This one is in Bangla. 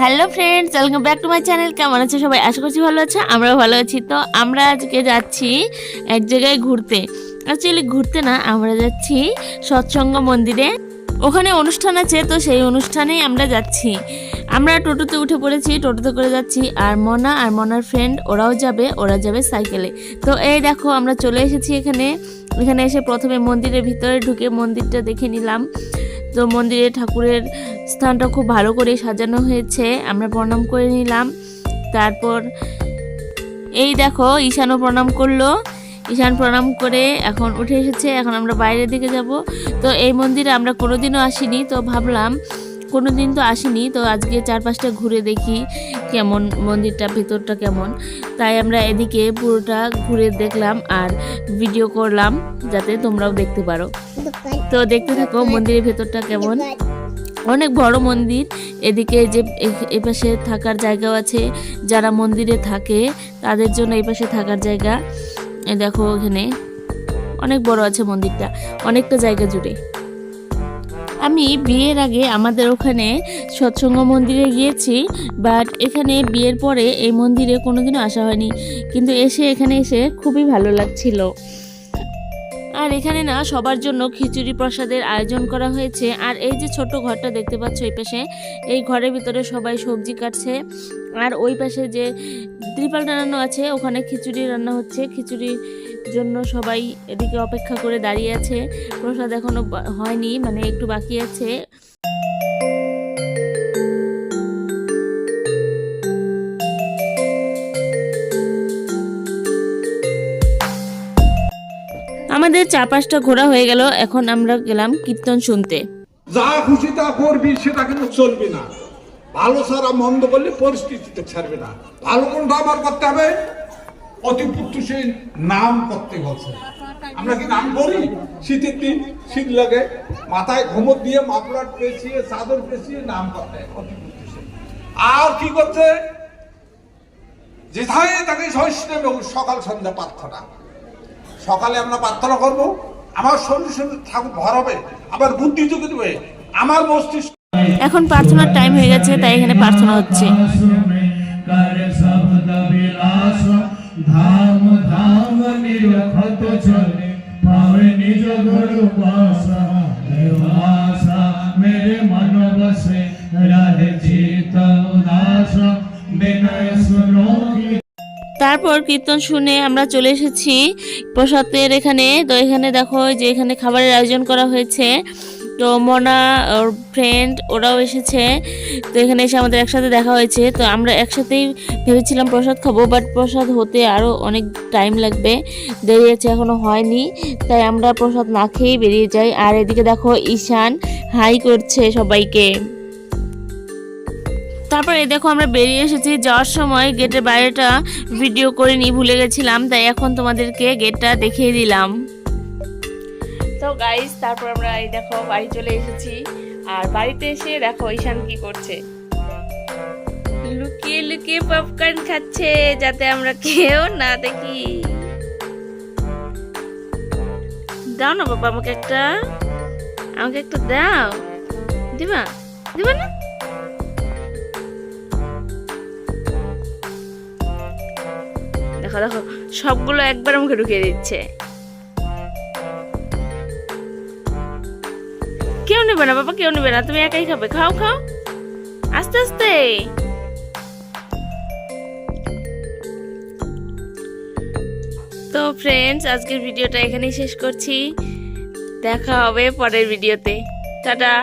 Hello friends welcome back to my channel কেমন আছে সবাই? আশা করছি ভালো আছে। আমরাও ভালো আছি। তো আমরা আজকে যাচ্ছি এক জায়গায় ঘুরতে। অ্যাকচুয়ালি ঘুরতে না, আমরা যাচ্ছি সৎসঙ্গ মন্দিরে। ওখানে অনুষ্ঠান আছে, তো সেই অনুষ্ঠানেই আমরা যাচ্ছি। আমরা টোটোতে উঠে পড়েছি, টোটোতে করে যাচ্ছি। আর মনা আর মনার ফ্রেন্ড ওরাও যাবে, ওরা যাবে সাইকেলে। তো এই দেখো, আমরা চলে এসেছি এখানে। এখানে এসে প্রথমে মন্দিরের ভিতরে ঢুকে মন্দিরটা দেখে নিলাম। তো মন্দিরে ঠাকুরের স্থানটা খুব ভালো করে সাজানো হয়েছে, আমরা প্রণাম করে নিলাম। তারপর এই দেখো, ঈশানও প্রণাম করল। ঈশান প্রণাম করে এখন উঠে এসেছে, এখন আমরা বাইরের দিকে যাব। তো এই মন্দিরে আমরা কোনোদিনও আসিনি, তো ভাবলাম কোনো দিন তো আসিনি, তো আজকে চারপাশটা ঘুরে দেখি কেমন মন্দিরটা, ভেতরটা কেমন। তাই আমরা এদিকে পুরোটা ঘুরে দেখলাম আর ভিডিও করলাম, যাতে তোমরাও দেখতে পারো। তো দেখতে থাকো মন্দিরের ভেতরটা কেমন। অনেক বড় মন্দির। এদিকে যে এপাশে থাকার জায়গাও আছে। যারা মন্দিরে থাকে, তাদের জন্য এপাশে থাকার জায়গা। দেখো এখানে অনেক বড় আছে মন্দিরটা। অনেকটা জায়গা জুড়ে। আমি বিয়ের আগে আমাদের ওখানে সৎসঙ্গ মন্দিরে গিয়েছি, বাট এখানে বিয়ের পরে এই মন্দিরে কোনোদিনও আসা হয়নি। কিন্তু এসে এখানে এসে খুবই ভালো লাগছিল। আর এখানে না সবার জন্য খিচুড়ি প্রসাদের আয়োজন করা হয়েছে। আর এই যে ছোট ঘরটা দেখতে পাচ্ছ এই পাশে, এই ঘরের ভিতরে সবাই সবজি কাটছে। আর ওই পাশে যে ত্রিপাল টানানো আছে, ওখানে খিচুড়ি রান্না হচ্ছে। খিচুড়ির জন্য সবাই এদিকে অপেক্ষা করে দাঁড়িয়ে আছে। প্রসাদ এখনও হয়নি মানে একটু বাকি আছে। আমাদের চার পাঁচটা ঘোরা হয়ে গেল, এখন আমরা গেলাম কীর্তন শুনতে। যা খুশি তা করবি, সেটা কিন্তু চলবে না। ভালো সারা মন্দ করলে পরিস্থিতিতে ছাড়বে না। ভালো কোনটা আমার করতে হবে। অতি পুত্তুষে নাম করতে বলছে। আমরা কি নাম করি? শীতের দিন শীত লাগে। মাথায় ঘুমত দিয়ে মাফলার পেঁচিয়ে, চাদর পেঁচিয়ে নাম করতে অতি আর কি করছে? যেথায় তাকে সহিষ্ণু সকাল সন্ধ্যা প্রার্থনা। সকালে আমরা প্রার্থনা করব আমার শরীর শরীর ঠাকুর ভর হবে আবার বুদ্ধি যোগে দেবে আমার মস্তিষ্ক এখন প্রার্থনার টাইম হয়ে গেছে তাই এখানে প্রার্থনা হচ্ছে ধাম ধাম নিরখত চলে পাবে নিজ গুরু বাসা বাসা মেরে মন বসে রাহে চিত উদাস বিনয় সুনো তারপর কীর্তন শুনে আমরা চলে এসেছি। প্রসাদের এখানে, তো এখানে দেখো যে এখানে খাবারের আয়োজন করা হয়েছে। তো মনা, ওর ফ্রেন্ড ওরাও এসেছে। তো এখানে এসে আমাদের একসাথে দেখা হয়েছে। তো আমরা একসাথেই ভেবেছিলাম প্রসাদ খাব বাট প্রসাদ হতে আরও অনেক টাইম লাগবে। দেরি আছে এখনও হয়নি। তাই আমরা প্রসাদ না খেয়েই বেরিয়ে যাই। আর এদিকে দেখো ঈশান হাই করছে সবাইকে। তারপরে দেখো আমরা বেরিয়ে এসেছি, যাওয়ার সময় গেটের বাইরেটা ভিডিও করে নিয়ে ভুলে গেছিলাম, তাই এখন তোমাদেরকে গেটটা দেখিয়ে দিলাম। তো গাইস তারপর আমরা এই দেখো বাড়ি চলে এসেছি, আর বাড়িতে এসে দেখো ঈশান কি করছে। লুকিয়ে লুকিয়ে পপকর্ন খাচ্ছে, যাতে আমরা কেউ না দেখি। দাও না বাবা, আমাকে একটা আমাকে একটা দাও। দিবা? দিবা না? দেখো দেখো, সবগুলো একবার মুখে ঢুকিয়ে দিচ্ছে। কেউ নেবে না, বাবা, কেউ নেবে না, তুমি একাই খাবে। খাও খাও। আস্তে আস্তে। তো ফ্রেন্ডস আজকের ভিডিওটা এখানেই শেষ করছি। দেখা হবে পরের ভিডিওতে। টাটা।